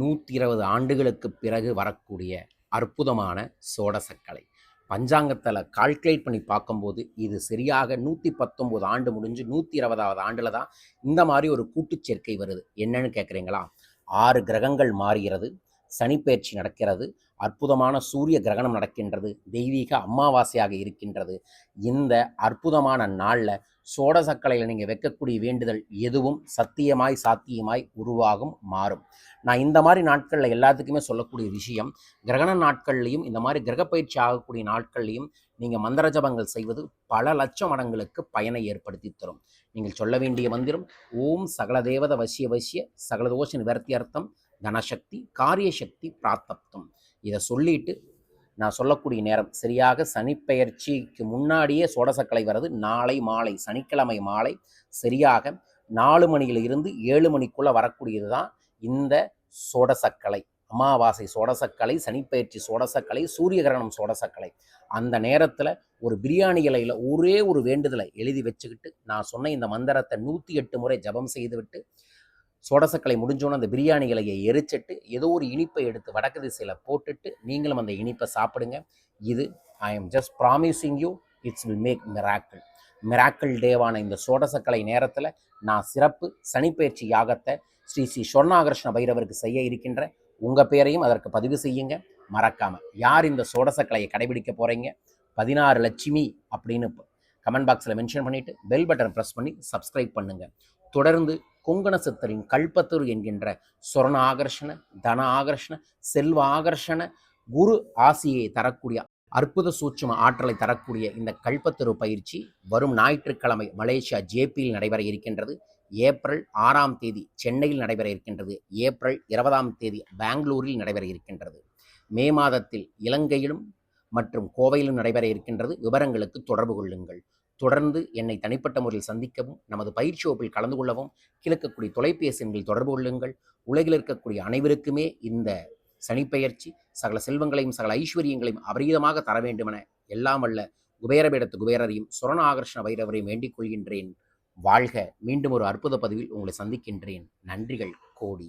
நூற்றி இருபது ஆண்டுகளுக்கு பிறகு வரக்கூடிய அற்புதமான சோடசக்கலை. பஞ்சாங்கத்தில் கால்குலேட் பண்ணி பார்க்கும்போது இது சரியாக நூற்றி பத்தொம்போது ஆண்டு முடிஞ்சு நூற்றி இருபதாவது ஆண்டில் தான் இந்த மாதிரி ஒரு கூட்டுச் சேர்க்கை வருது. என்னன்னு கேட்குறீங்களா ஆறு கிரகங்கள் மாறுகிறது. சனிப்பெயர்ச்சி நடக்கிறது. அற்புதமான சூரிய கிரகணம் நடக்கின்றது. தெய்வீக அமாவாசையாக இருக்கின்றது. இந்த அற்புதமான நாளில் சோடசக்கலையில் நீங்கள் வைக்கக்கூடிய வேண்டுதல் எதுவும் சத்தியமாய் சாத்தியமாய் உருவாகும் மாறும். நான் இந்த மாதிரி நாட்களில் எல்லாத்துக்குமே சொல்லக்கூடிய விஷயம் கிரகண நாட்கள்லையும் இந்த மாதிரி கிரகப்பயிற்சி ஆகக்கூடிய நாட்கள்லையும் நீங்கள் மந்திர ஜபங்கள் செய்வது பல லட்சம் மடங்களுக்கு பயனை ஏற்படுத்தி தரும். நீங்கள் சொல்ல வேண்டிய மந்திரம் ஓம் சகல தேவத வசிய வசிய சகல தோஷ நிவர்த்தி அர்த்தம் தனசக்தி காரியசக்தி பிராத்தப்தம். இதை சொல்லிட்டு நான் சொல்லக்கூடிய நேரம். சரியாக சனிப்பெயர்ச்சிக்கு முன்னாடியே சோடசக்கலை வர்றது நாளை மாலை சனிக்கிழமை மாலை. சரியாக நாலு மணியில இருந்து ஏழு மணிக்குள்ளே வரக்கூடியது தான் இந்த சோடசக்கலை. அமாவாசை சோடசக்கலை சனிப்பெயர்ச்சி சோடசக்கலை சூரிய கிரகணம் சோடசக்கலை. அந்த நேரத்தில் ஒரு பிரியாணி இலையில் ஒரே ஒரு வேண்டுதலை எழுதி வச்சுக்கிட்டு நான் சொன்ன இந்த மந்திரத்தை நூற்றி எட்டு முறை ஜபம் செய்துவிட்டு சோடசக்கலை முடிஞ்சோன்னு அந்த பிரியாணி இலையை எரிச்சிட்டு ஏதோ ஒரு இனிப்பை எடுத்து வடக்கு திசையில் போட்டுட்டு நீங்களும் அந்த இனிப்பை சாப்பிடுங்க. இது I am just promising you it's will make miracle miracle டேவான இந்த சோடசக்கலை நேரத்தில் நான் சிறப்பு சனிப்பயிற்சி யாகத்தை ஸ்ரீ ஸ்ரீ சொர்ணாகர்ஷ்ண பைரவருக்கு செய்ய இருக்கின்ற உங்கள் பேரையும் அதற்கு பதிவு செய்யுங்க. மறக்காமல் யார் இந்த சோடசக்கலையை கடைபிடிக்க போகிறீங்க பதினாறு லட்சுமி அப்படின்னு கமெண்ட் பாக்ஸில் மென்ஷன் பண்ணிவிட்டு பெல் பட்டன் ப்ரெஸ் பண்ணி சப்ஸ்கிரைப் பண்ணுங்கள் தொடர்ந்து கொங்கண சித்தரின் கல்பத்தூர் என்கின்ற சொரண ஆகர்ஷண தன ஆகர்ஷண செல்வ ஆகர்ஷண குரு ஆசியை தரக்கூடிய அற்புத சூட்சும ஆற்றலை தரக்கூடிய இந்த கல்பத்தரு பயிற்சி வரும் ஞாயிற்றுக்கிழமை மலேசியா ஜேபியில் நடைபெற இருக்கின்றது. ஏப்ரல் ஆறாம் தேதி சென்னையில் நடைபெற இருக்கின்றது. ஏப்ரல் இருபதாம் தேதி பெங்களூரில் நடைபெற இருக்கின்றது. மே மாதத்தில் இலங்கையிலும் மற்றும் கோவையிலும் நடைபெற இருக்கின்றது. விவரங்களுக்கு தொடர்பு கொள்ளுங்கள். தொடர்ந்து என்னை தனிப்பட்ட முறையில் சந்திக்கவும் நமது பயிற்சி வகுப்பில் கலந்து கொள்ளவும் கிழக்கக்கூடிய தொலைபேசி எண்களில் தொடர்பு கொள்ளுங்கள். உலகில் இருக்கக்கூடிய அனைவருக்குமே இந்த சனிப்பெயர்ச்சி சகல செல்வங்களையும் சகல ஐஸ்வர்யங்களையும் அபரீதமாக தர வேண்டுமென எல்லாம் அல்ல குபேரபேடத்து குபேரரையும் சுரண ஆகர்ஷண வைரவரையும் வேண்டிக் கொள்கின்றேன். வாழ்க. மீண்டும் ஒரு அற்புத பதிவில் உங்களை சந்திக்கின்றேன். நன்றிகள். கோடி.